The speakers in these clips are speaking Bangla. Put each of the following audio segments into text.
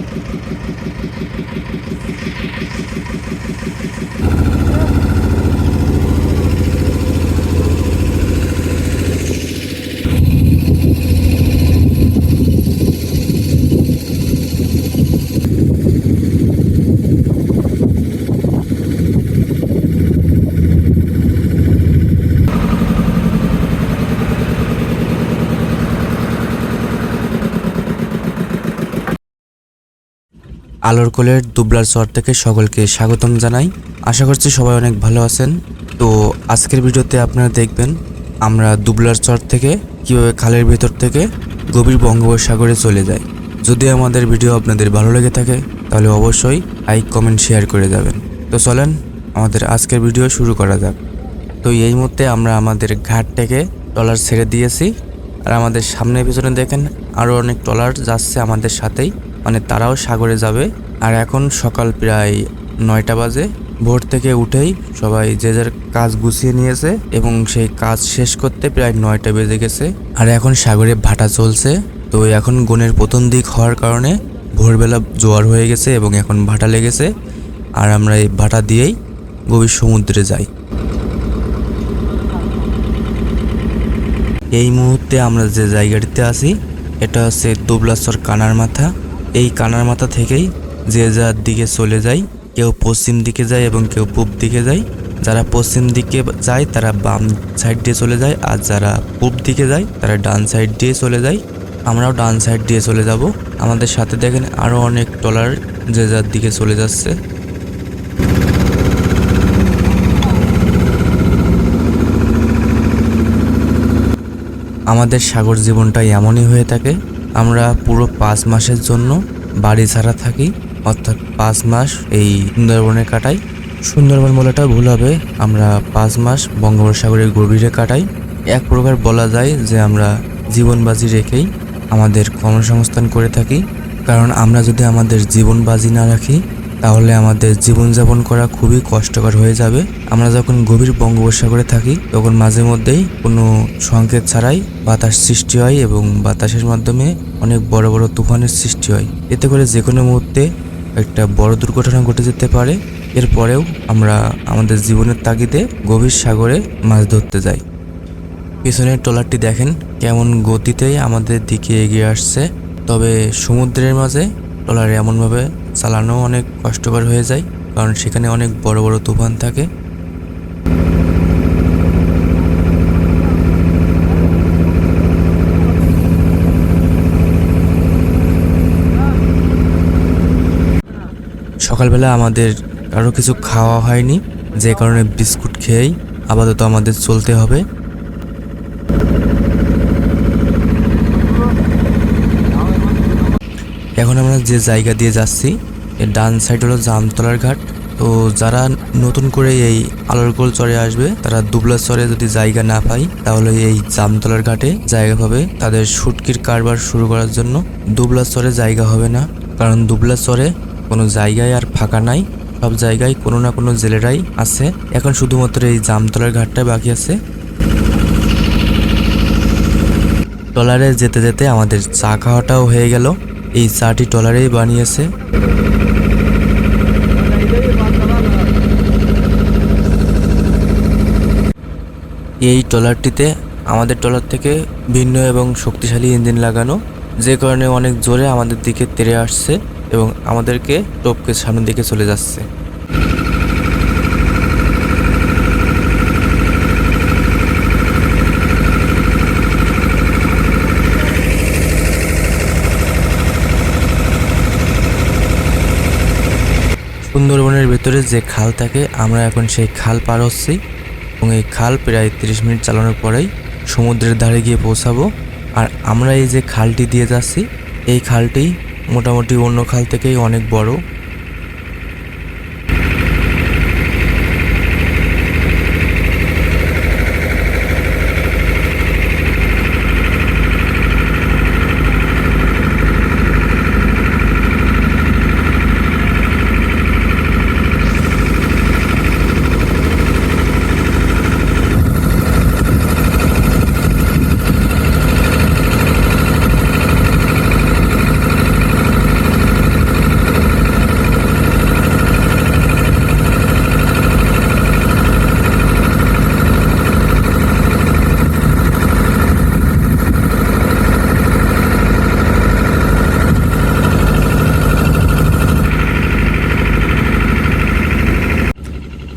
you আলোর কোলের দুবলার চর থেকে সকলকে স্বাগতম জানাই। আশা করছি সবাই অনেক ভালো আছেন। তো আজকের ভিডিওতে আপনারা দেখবেন, আমরা দুবলার চর থেকে কীভাবে খালের ভেতর থেকে গভীর বঙ্গোপসাগরে চলে যাই। যদি আমাদের ভিডিও আপনাদের ভালো লেগে থাকে, তাহলে অবশ্যই লাইক, কমেন্ট, শেয়ার করে যাবেন। তো চলেন, আমাদের আজকের ভিডিও শুরু করা যাক। তো এই মুহূর্তে আমরা আমাদের ঘাট থেকে ট্রলার ছেড়ে দিয়েছি। আর আমাদের সামনে পিছনে দেখেন আরও অনেক ট্রলার যাচ্ছে আমাদের সাথেই। মানে তারাও সাগরে যাবে। আর এখন সকাল প্রায় নয়টা বাজে। ভোর থেকে উঠেই সবাই যে যার কাজ গুছিয়ে নিয়েছে এবং সেই কাজ শেষ করতে প্রায় নয়টা বেজে গেছে। আর এখন সাগরে ভাটা চলছে। তো এখন গনের প্রথম দিক হওয়ার কারণে ভোরবেলা জোয়ার হয়ে গেছে এবং এখন ভাটা লেগেছে। আর আমরা এই ভাটা দিয়েই গভীর সমুদ্রে যাই। এই মুহূর্তে আমরা যে জায়গাটিতে আছি, এটা হচ্ছে দুবলাসর কানার মাথা। এই কানার মাথা থেকেই যে যার দিকে চলে যায়, কেউ পশ্চিম দিকে যায় এবং কেউ পূব দিকে যায়। যারা পশ্চিম দিকে যায়, তারা বাম সাইড দিয়ে চলে যায়, আর যারা পূব দিকে যায়, তারা ডান সাইড দিয়ে চলে যায়। আমরাও ডান সাইড দিয়ে চলে যাব। আমাদের সাথে দেখেন আরও অনেক ট্রলার যে যার দিকে চলে যাচ্ছে। আমাদের সাগর জীবনটা এমনই হয়ে থাকে আমরা পুরো পাঁচ মাসের জন্য বাড়ি ছাড়া থাকি। অর্থাৎ পাঁচ মাস এই সুন্দরবনে কাটাই। সুন্দরবন বলাটা ভুল হবে। আমরা পাঁচ মাস বঙ্গোপসাগরের গভীরে কাটাই। এক প্রকার বলা যায় যে আমরা জীবন বাজি রেখেই আমাদের কর্মসংস্থান করে থাকি। কারণ আমরা যদি আমাদের জীবন বাজি না রাখি তাহলে আমাদের জীবনযাপন করা খুবই কষ্টকর হয়ে যাবে। আমরা যখন গভীর বঙ্গোপসাগরে থাকি, তখন মাঝে মধ্যেই কোনো সংকেত ছাড়াই বাতাস সৃষ্টি হয় এবং বাতাসের মাধ্যমে অনেক বড় বড় তুফানের সৃষ্টি হয়। এতে করে যে কোনো মুহূর্তে একটা বড় দুর্ঘটনা ঘটে যেতে পারে। এরপরেও আমরা আমাদের জীবনের তাগিদে গভীর সাগরে মাছ ধরতে যাই। পিছনের ট্রলারটি দেখেন, কেমন গতিতেই আমাদের দিকে এগিয়ে আসছে। তবে সমুদ্রের মাঝে ট্রলার এমনভাবে চালানো অনেক কষ্টকর হয়ে যায়, কারণ সেখানে অনেক বড় বড় তুফান থাকে। সকালবেলা আমাদের আরও কিছু খাওয়া হয়নি, যে কারণে বিস্কুট খেয়েই আপাতত আমাদের চলতে হবে এখন আমরা যে জায়গা দিয়ে যাচ্ছি, এর ডান সাইড হলো জামতলার ঘাট। তো যারা নতুন করে এই আলোরগোল চরে আসবে, তারা দুবলা চরে যদি জায়গা না পায়, তাহলে এই জামতলার ঘাটে জায়গা পাবে। তাদের সুটকির কারবার শুরু করার জন্য দুবলা চরে জায়গা হবে না। কারণ দুবলা চরে কোনো জায়গায় আর ফাঁকা নাই। সব জায়গায় কোনো না কোনো জেলেরাই আছে। এখন শুধুমাত্র এই জামতলার ঘাটটাই বাকি আছে। ট্রলারে যেতে যেতে আমাদের চা খাওয়াটাও হয়ে গেল। এই চাটি ট্রলারেই বানিয়েছে। এই ট্রলারটিতে আমাদের ট্রলার থেকে ভিন্ন এবং শক্তিশালী ইঞ্জিন লাগানো, যে কারণে অনেক জোরে আমাদের দিকে তেরে আসছে এবং আমাদেরকে টোপকে সামনের দিকে চলে যাচ্ছে। সুন্দরবনের ভেতরে যে খাল থাকে, আমরা এখন সেই খাল পার হচ্ছি এবং এই খাল প্রায় তিরিশ মিনিট চালানোর পরেই সমুদ্রের ধারে গিয়ে পৌঁছাবো। আর আমরা এই যে খালটি দিয়ে যাচ্ছি, এই খালটি মোটামুটি অন্য খাল থেকেই অনেক বড়।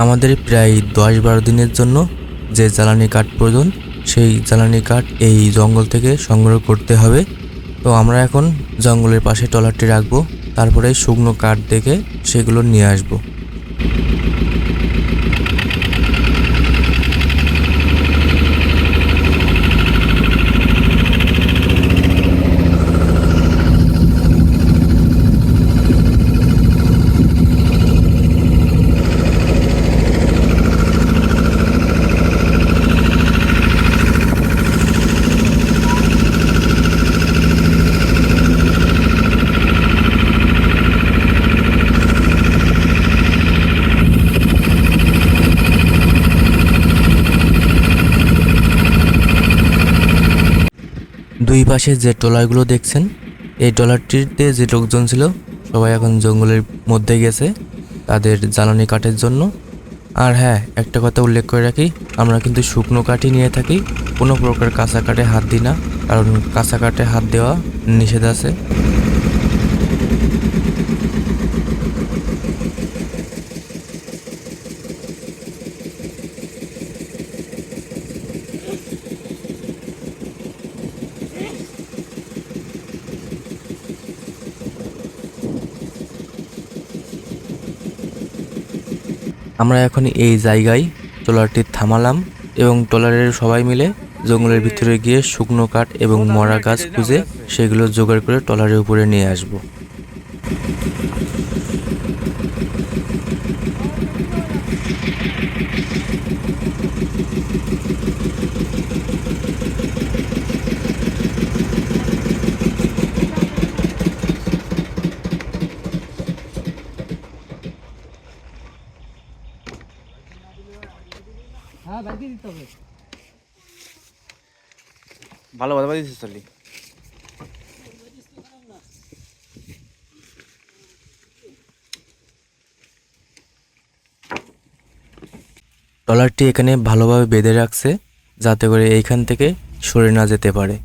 আমাদের প্রায় দশ বারো দিনের জন্য যে জ্বালানি কাঠ প্রয়োজন, সেই জ্বালানি কাঠ এই জঙ্গল থেকে সংগ্রহ করতে হবে। তো আমরা এখন জঙ্গলের পাশে ট্রলারটি রাখব, তারপরে শুকনো কাঠ দেখে সেগুলো নিয়ে আসব দুই পাশে যে ট্রলারগুলো দেখছেন, এই ট্রলারটিতে যে লোকজন ছিল, সবাই এখন জঙ্গলের মধ্যে গেছে তাদের জ্বালানি কাঠের জন্য। আর হ্যাঁ একটা কথা উল্লেখ করে রাখি, আমরা কিন্তু শুকনো কাঠই নিয়ে থাকি, কোনো প্রকার কাঁচা কাঠে হাত দিই না, কারণ কাঁচা কাঠে হাত দেওয়া নিষেধ আছে। আমরা এখন এই জায়গায় ট্রলারটি থামালাম এবং ট্রলারের সবাই মিলে জঙ্গলের ভিতরে গিয়ে শুকনো কাঠ এবং মরা গাছ খুঁজে সেগুলো জোগাড় করে ট্রলারের উপরে নিয়ে আসব। ভালো কথা দিছিস চলি ট্রলারটি এখানে ভালোভাবে বেঁধে রাখছে যাতে করে এইখান থেকে সরে না যেতে পারে।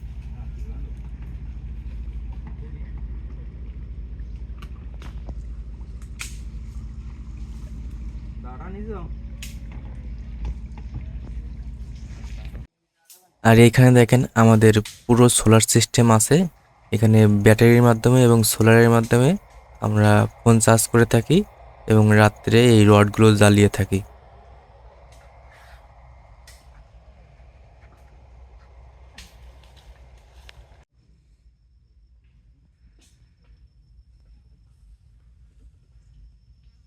আর এখানে দেখেন আমাদের পুরো সোলার সিস্টেম আছে। এখানে ব্যাটারির মাধ্যমে এবং সোলারের মাধ্যমে আমরা ফোন চার্জ করে থাকি এবং রাত্রে এই রডগুলো জ্বালিয়ে থাকি।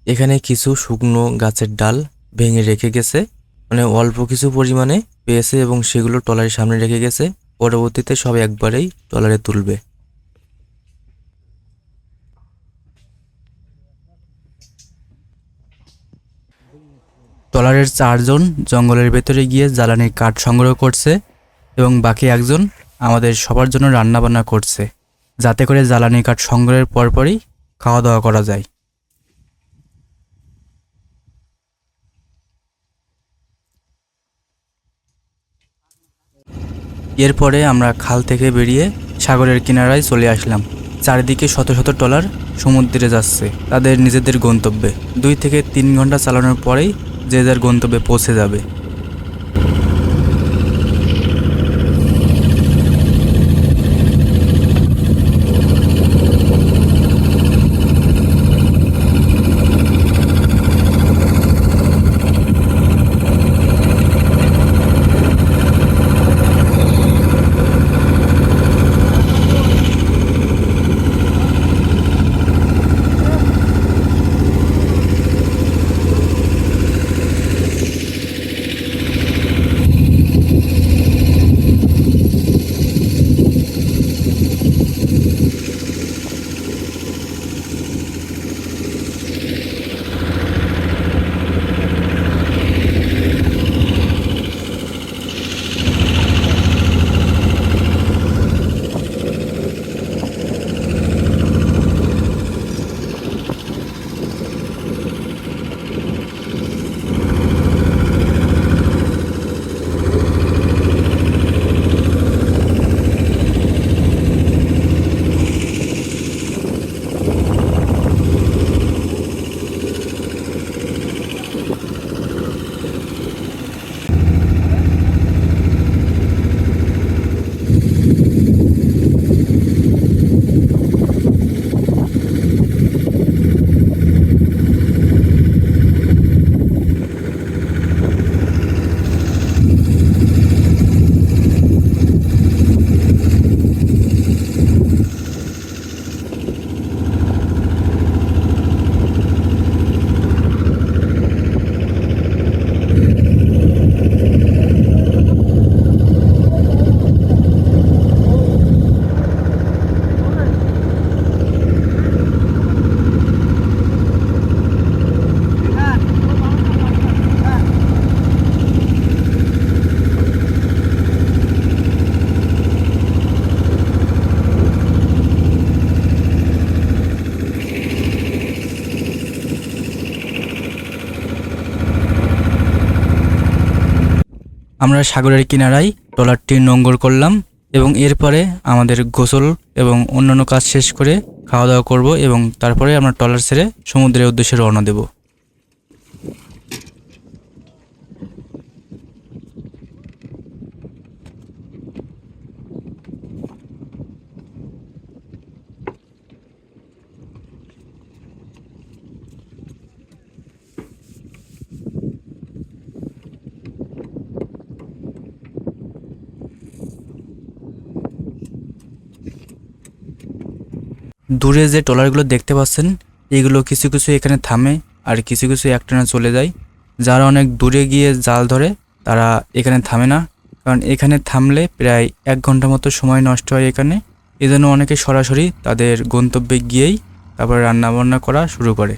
এখানে কিছু শুকনো গাছের ডাল ভেঙে রেখে গেছে। মানে অল্প কিছু পরিমাণে পেয়েছে এবং সেগুলো ট্রলারের সামনে রেখে গেছে। পরবর্তীতে সব একবারেই ট্রলারে তুলবে। ট্রলারের চারজন জঙ্গলের ভেতরে গিয়ে জ্বালানির কাঠ সংগ্রহ করছে এবং বাকি একজন আমাদের সবার জন্য রান্নাবান্না করছে। যাতে করে জ্বালানি কাঠ সংগ্রহের পরপরই খাওয়া দাওয়া করা যায়। এরপরে আমরা খাল থেকে বেরিয়ে সাগরের কিনারায় চলে আসলাম। চারিদিকে শত শত ট্রলার সমুদ্রে যাচ্ছে, তাদের নিজেদের গন্তব্যে। দুই থেকে তিন ঘণ্টা চালানোর পরেই যে যার গন্তব্যে পৌঁছে যাবে। আমরা সাগরের কিনারায় ট্রলারটি নোঙ্গর করলাম এবং এরপরে আমাদের গোসল এবং অন্যান্য কাজ শেষ করে খাওয়া দাওয়া করব এবং তারপরে আমরা ট্রলার ছেড়ে সমুদ্রের উদ্দেশ্যে রওনা দেব। দূরে যে ট্রলারগুলো দেখতে পাচ্ছেন, এগুলো কিছু কিছু এখানে থামে আর কিছু কিছু একটানা চলে যায়। যারা অনেক দূরে গিয়ে জাল ধরে, তারা এখানে থামে না। কারণ এখানে থামলে প্রায় এক ঘণ্টা মতো সময় নষ্ট হয় এখানে। এজন্য অনেকে সরাসরি তাদের গন্তব্যে গিয়েই তারপরে রান্নাবান্না করা শুরু করে।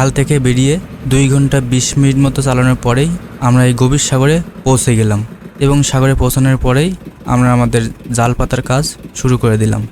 খাল থেকে বেরিয়ে দুই ঘণ্টা বিশ মিনিট মতো চালানোর পরেই আমরা এই গভীর সাগরে পৌঁছে গেলাম এবং সাগরে পৌঁছানোর পরেই আমরা আমাদের জাল পাতার কাজ শুরু করে দিলাম।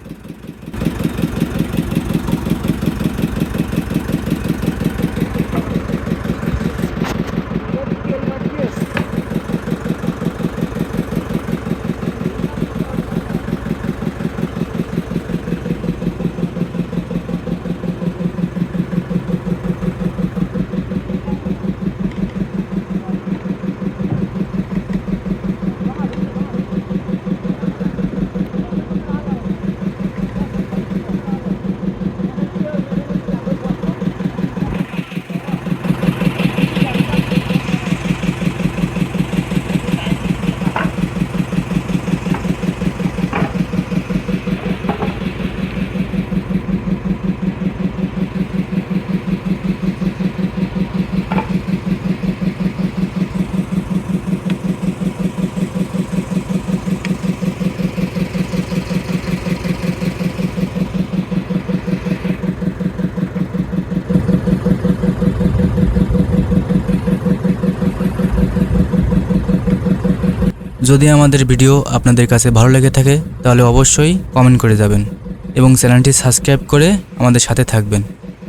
যদি আমাদের ভিডিও আপনাদের কাছে ভালো লেগে থাকে, তাহলে অবশ্যই কমেন্ট করে যাবেন এবং চ্যানেলটি সাবস্ক্রাইব করে আমাদের সাথে থাকবেন।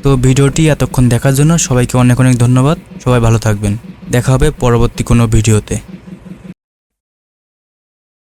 তো ভিডিওটি এতক্ষণ দেখার জন্য সবাইকে অনেক অনেক ধন্যবাদ। সবাই ভালো থাকবেন। দেখা হবে পরবর্তী কোনো ভিডিওতে।